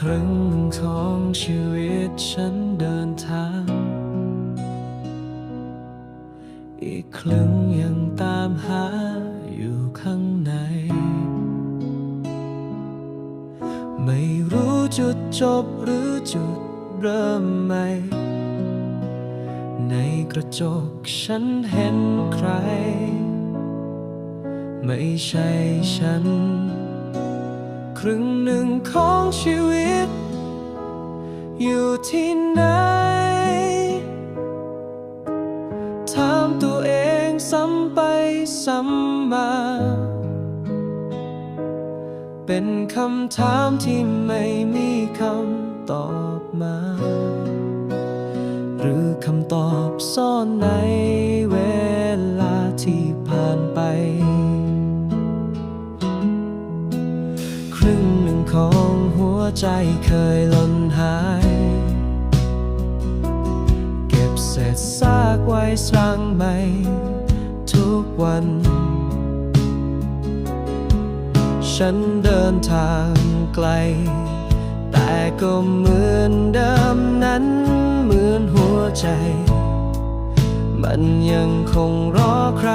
ครึ่งของชีวิตฉันเดินทาง อีกครึ่งยังตามหาอยู่ข้างใน ไม่รู้จุดจบหรือจุดเริ่มใหม่ ในกระจกฉันเห็นใคร ไม่ใช่ฉัน ครึ่งหนึ่งของชีวิต อยู่ที่ไหน ถามตัวเองซ้ำไปซ้ำมา เป็นคำถามที่ไม่มีคำตอบมา หรือคำตอบซ่อนในเวลาที่ผ่านไป ใจเคยหล่นหาย เก็บเศษซากไว้สร้างใหม่ ทุกวัน ฉันเดินทางไกล แต่ก็เหมือนเดิมนั้น เหมือนหัวใจ มันยังคงรอใคร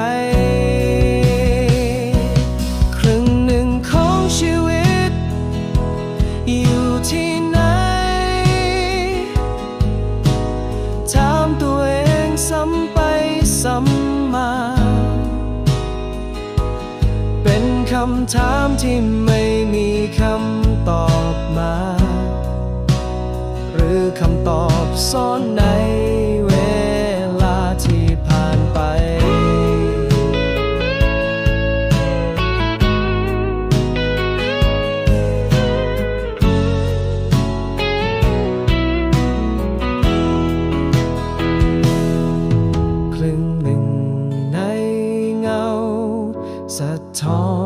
ำถามที่ไม่มีคำตอบมา หรือคำตอบซ่อนใน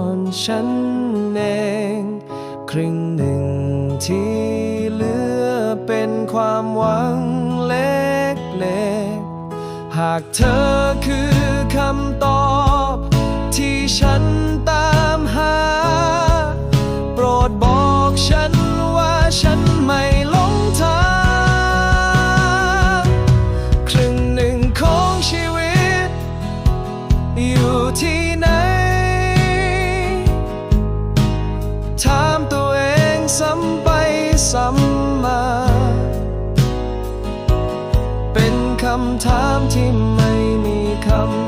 อนฉันเอง ครึ่งหนึ่งที่เหลือเป็นความหวังเล็กๆ หากเธอคือคำตอบที่ฉันตามหา โปรดบอกฉันว่าฉันไม่หลงทาง ครึ่งหนึ่งของชีวิต อยู่ที่ไหน ซ้ำไปซ้ำมา เป็นคำถามที่ไม่มีคำ